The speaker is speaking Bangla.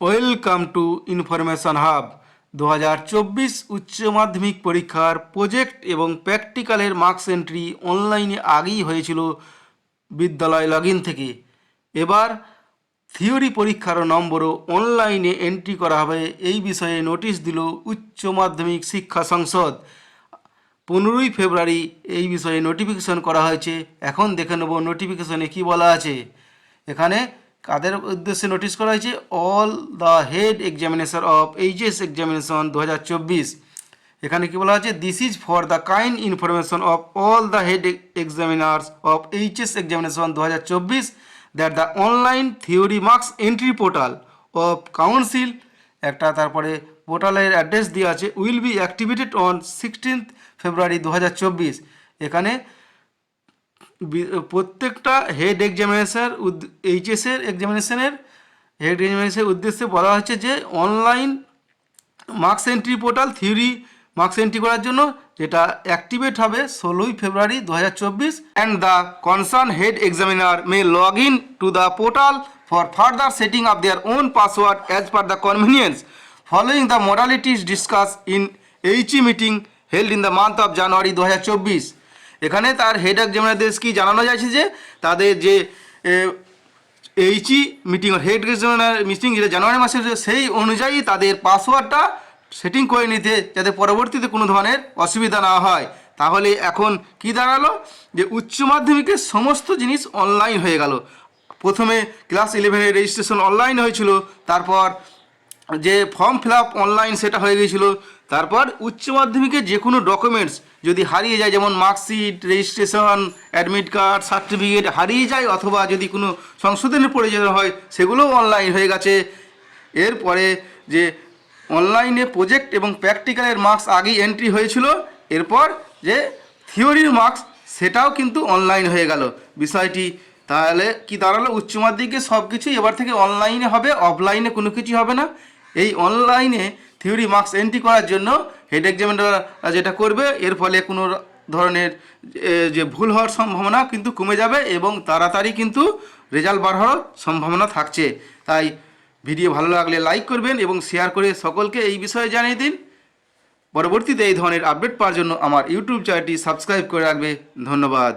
Welcome to information hub. দু হাজার চব্বিশ উচ্চ মাধ্যমিক পরীক্ষার প্রজেক্ট এবং প্র্যাকটিক্যালের মার্কস এন্ট্রি অনলাইনে আগেই হয়েছিল বিদ্যালয় লগ থেকে। এবার থিওরি পরীক্ষার নম্বরও অনলাইনে এন্ট্রি করা হবে। এই বিষয়ে নোটিশ দিল উচ্চ মাধ্যমিক শিক্ষা সংসদ। পনেরোই ফেব্রুয়ারি এই বিষয়ে নোটিফিকেশন করা হয়েছে। এখন দেখে নেব নোটিফিকেশনে কি বলা আছে। এখানে কাদের উদ্দেশ্যে নোটিশ করা হয়েছে? All the head examination of HS examination দু হাজার চব্বিশ। এখানে কি বলা আছে this is for the kind information of all the head examiners of HS examination দু হাজার চব্বিশ that the online theory marks entry portal of council একটা তারপরে পোর্টালের অ্যাড্রেস দেওয়া আছে। Will be activated on sixteenth February দু হাজার চব্বিশ। এখানে প্রত্যেকটা হেড এক্সামিনেশান এইচএসের এক্সামিনেশনের হেড এক্সামিনেশনের উদ্দেশ্যে বলা হচ্ছে যে online marks entry portal theory marks entry করার জন্য যেটা অ্যাক্টিভেট হবে ষোলোই ফেব্রুয়ারি দু হাজার চব্বিশ and the concern head examiner may log in to the portal for further setting of their own password as per the convenience following the modalities discuss in HE meeting held in the month of January দু হাজার চব্বিশ এখানে তার হেড এক্সামিনারদের কি জানানো যাচ্ছে যে তাদের যে HE meeting head examiner meeting যেটা জানুয়ারি মাসে সেই অনুযায়ী তাদের পাসওয়ার্ডটা সেটিং করে নিতে যাতে পরবর্তীতে কোনো ধরনের অসুবিধা না হয়। তাহলে এখন কি দাঁড়াল? যে উচ্চ মাধ্যমিকের সমস্ত জিনিস অনলাইন হয়ে গেল। প্রথমে ক্লাস ইলেভেনের রেজিস্ট্রেশন অনলাইন হয়েছিল, তারপর যে ফর্ম ফিল আপ অনলাইন সেটা হয়ে গিয়েছিল তারপর উচ্চ মাধ্যমিকের যে কোনো ডকুমেন্টস যদি হারিয়ে যায়, যেমন marksheet registration admit card certificate হারিয়ে যায় অথবা যদি কোনো সংশোধনের প্রয়োজন হয়, সেগুলোও অনলাইন হয়ে গেছে। এরপরে যে অনলাইনে প্রজেক্ট এবং প্র্যাকটিক্যালের মার্কস আগেই এন্ট্রি হয়েছিল, এরপর যে থিওরির মার্কস সেটাও কিন্তু অনলাইন হয়ে গেল। বিষয়টি তাহলে কি দাঁড়াল? উচ্চ মাধ্যমিকে সব কিছুই এবার থেকে অনলাইনে হবে অফলাইনে কোনো কিছু হবে না। এই অনলাইনে থিওরি মার্কস এন্ট্রি করার জন্য হেড এক্সামিনার যেটা করবে, এর ফলে কোনো ধরনের যে ভুল হওয়ার সম্ভাবনা কিন্তু কমে যাবে এবং তাড়াতাড়ি কিন্তু রেজাল্ট বার হওয়ার সম্ভাবনা থাকছে। তাই ভিডিও ভালো লাগলে লাইক করবেন এবং শেয়ার করে সকলকে এই বিষয়ে জানিয়ে দিন। পরবর্তীতে এই ধরনের আপডেট পাওয়ার জন্য আমার ইউটিউব চ্যানেলটি সাবস্ক্রাইব করে রাখবে। ধন্যবাদ।